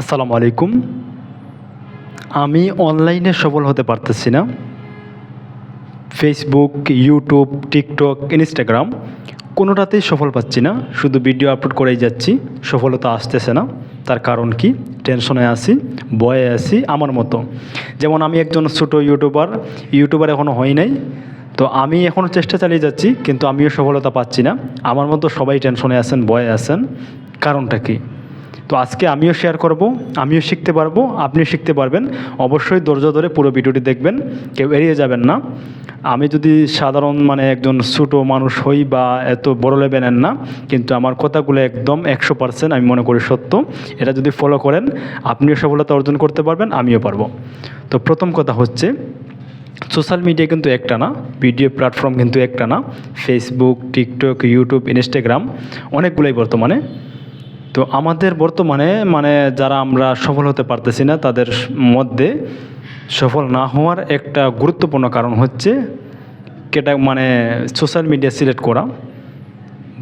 আসসালামু আলাইকুম। আমি অনলাইনে সফল হতে পারতেছি না। ফেসবুক ইউটিউব টিকটক ইনস্টাগ্রাম কোনোটাতেই সফল পাচ্ছি না। শুধু ভিডিও আপলোড করেই যাচ্ছি। সফলতা আসতেছে না। তার কারণ কি? টেনশনে আছি বয়ে আছি, আমার মতো। যেমন আমি একজন ছোটো ইউটিউবার ইউটিউবার এখনও হয় নাই। তো আমি এখনও চেষ্টা চালিয়ে যাচ্ছি, কিন্তু আমিও সফলতা পাচ্ছি না। আমার মতো সবাই টেনশনে আছেন বয়ে আছেন। কারণটা কী? তো আজকে আমিও শেয়ার করব, আমিও শিখতে পারব আপনিও শিখতে পারবেন। অবশ্যই ধৈর্য ধরে পুরো ভিডিওটি দেখবেন, কেউ এড়িয়ে যাবেন না। আমি যদি সাধারণ মানে একজন ছোটো মানুষ হই বা এত বড় লেভেলের না, কিন্তু আমার কথাগুলো একদম একশো পার্সেন্ট আমি মনে করি সত্য। এটা যদি ফলো করেন, আপনিও সফলতা অর্জন করতে পারবেন, আমিও পারব। তো প্রথম কথা হচ্ছে সোশ্যাল মিডিয়া কিন্তু একটা না ভিডিও প্ল্যাটফর্ম কিন্তু একটা না। ফেসবুক টিকটক ইউটিউব ইনস্টাগ্রাম অনেকগুলোই বর্তমানে। তো আমাদের বর্তমানে মানে যারা আমরা সফল হতে পারতেছি না, তাদের মধ্যে সফল না হওয়ার একটা গুরুত্বপূর্ণ কারণ হচ্ছে কেটা মানে সোশ্যাল মিডিয়া সিলেক্ট করা।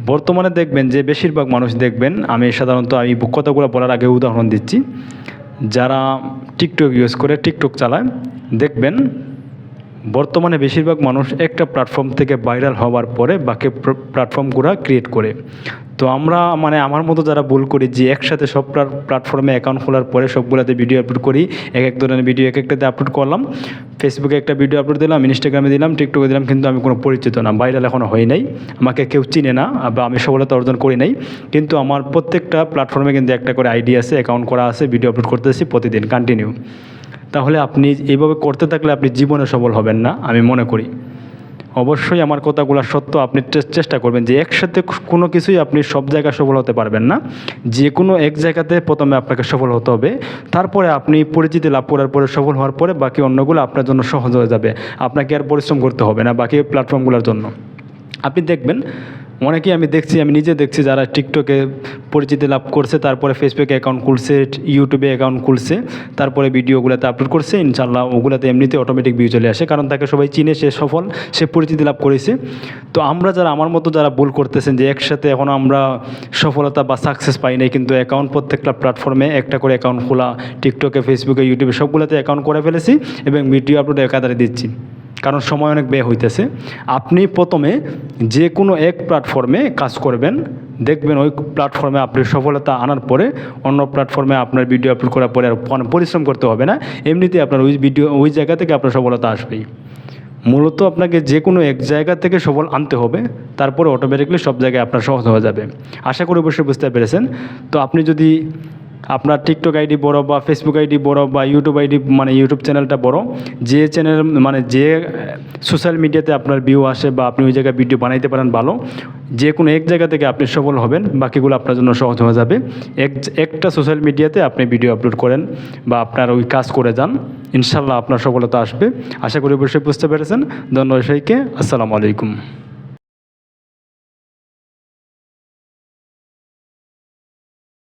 বর্তমানে দেখবেন যে বেশিরভাগ মানুষ দেখবেন, আমি সাধারণত আমি কথাগুলো বলার আগে উদাহরণ দিচ্ছি, যারা টিকটক ইউজ করে, টিকটক চালায়, দেখবেন বর্তমানে বেশিরভাগ মানুষ একটা প্ল্যাটফর্ম থেকে ভাইরাল হওয়ার পরে বাকি প্ল্যাটফর্মগুলো ক্রিয়েট করে। তো আমরা মানে আমার মতো যারা ভুল করি, যে একসাথে সব প্ল্যাটফর্মে অ্যাকাউন্ট খোলার পরে সবগুলোতে ভিডিও আপলোড করি, এক এক ধরনের ভিডিও এক একটাতে আপলোড করলাম ফেসবুকে একটা ভিডিও আপলোড দিলাম ইনস্টাগ্রামে দিলাম টিকটকে দিলাম, কিন্তু আমি কোনো পরিচিত না ভাইরাল এখনও হয় নাই। আমাকে কেউ চিনে না, বা আমি সফলতা অর্জন করি নাই, কিন্তু আমার প্রত্যেকটা প্ল্যাটফর্মে কিন্তু একটা করে আইডি আছে অ্যাকাউন্ট করা আছে ভিডিও আপলোড করতেছি প্রতিদিন কন্টিনিউ তাহলে আপনি এইভাবে করতে থাকলে আপনি জীবনে সফল হবেন না, আমি মনে করি। অবশ্যই আমার কথাগুলো সত্য, আপনি চেষ্টা করবেন যে একসাথে কোনো কিছুই আপনি সব জায়গায় সফল হতে পারবেন না। যে কোনো এক জায়গাতে প্রথমে আপনাকে সফল হতে হবে, তারপরে আপনি পরিচিতি লাভ করার পরে সফল হওয়ার পরে বাকি অন্যগুলো আপনার জন্য সহজ হয়ে যাবে। আপনাকে আর পরিশ্রম করতে হবে না বাকি প্ল্যাটফর্মগুলোর জন্য। আপনি দেখবেন অনেকেই আমি দেখছি, আমি নিজে দেখছি যারা টিকটকে পরিচিতি লাভ করছে, তারপরে ফেসবুকে অ্যাকাউন্ট খুলছে ইউটিউবে অ্যাকাউন্ট খুলছে, তারপরে ভিডিওগুলোতে আপলোড করছে ইনশাল্লাহ ওগুলোতে এমনিতে অটোমেটিক ভিউ চলে আসে, কারণ তাকে সবাই চিনে, সে সফল, সে পরিচিতি লাভ করেছে। তো আমরা যারা, আমার মতো যারা ভুল করতেছেন যে একসাথে এখন আমরা সফলতা বা সাকসেস পাই নাই, কিন্তু অ্যাকাউন্ট প্রত্যেকটা প্ল্যাটফর্মে একটা করে অ্যাকাউন্ট খোলা টিকটকে ফেসবুকে ইউটিউবে সবগুলোতে অ্যাকাউন্ট করে ফেলেছি এবং ভিডিও আপলোড একাধারে দিচ্ছি। কারণ সময় অনেক ব্যয় হইতেছে। আপনি প্রথমে যে কোনো এক প্ল্যাটফর্মে কাজ করবেন, দেখবেন ওই প্ল্যাটফর্মে আপনি সফলতা আনার পরে অন্য প্ল্যাটফর্মে আপনার ভিডিও আপলোড করার পরে আর পরিশ্রম করতে হবে না। এমনিতেই আপনার ওই ভিডিও ওই জায়গা থেকে আপনার সফলতা আসবেই। মূলত আপনাকে যে কোনো এক জায়গা থেকে সফল আনতে হবে, তারপরে অটোমেটিকলি সব জায়গায় আপনার সহজ হয়ে যাবে। আশা করি অবশ্যই বুঝতে পেরেছেন। তো আপনি যদি আপনার টিকটক আইডি বড় বা ফেসবুক আইডি বড় বা ইউটিউব আইডি মানে ইউটিউব চ্যানেলটা বড়, যে চ্যানেল মানে যে সোশ্যাল মিডিয়াতে আপনার ভিউ আসে বা আপনি ওই জায়গায় ভিডিও বানাইতে পারেন ভালো, যে কোনো এক জায়গা থেকে আপনি সফল হবেন, বাকিগুলো আপনার জন্য সহজ হয়ে যাবে। এক, একটা সোশ্যাল মিডিয়াতে আপনি ভিডিও আপলোড করেন বা আপনার ওই কাজ করে যান ইনশাল্লাহ আপনার সফলতা আসবে। আশা করি অবশ্যই বুঝতে পেরেছেন। ধন্যবাদ সবাইকে। আসসালামু আলাইকুম।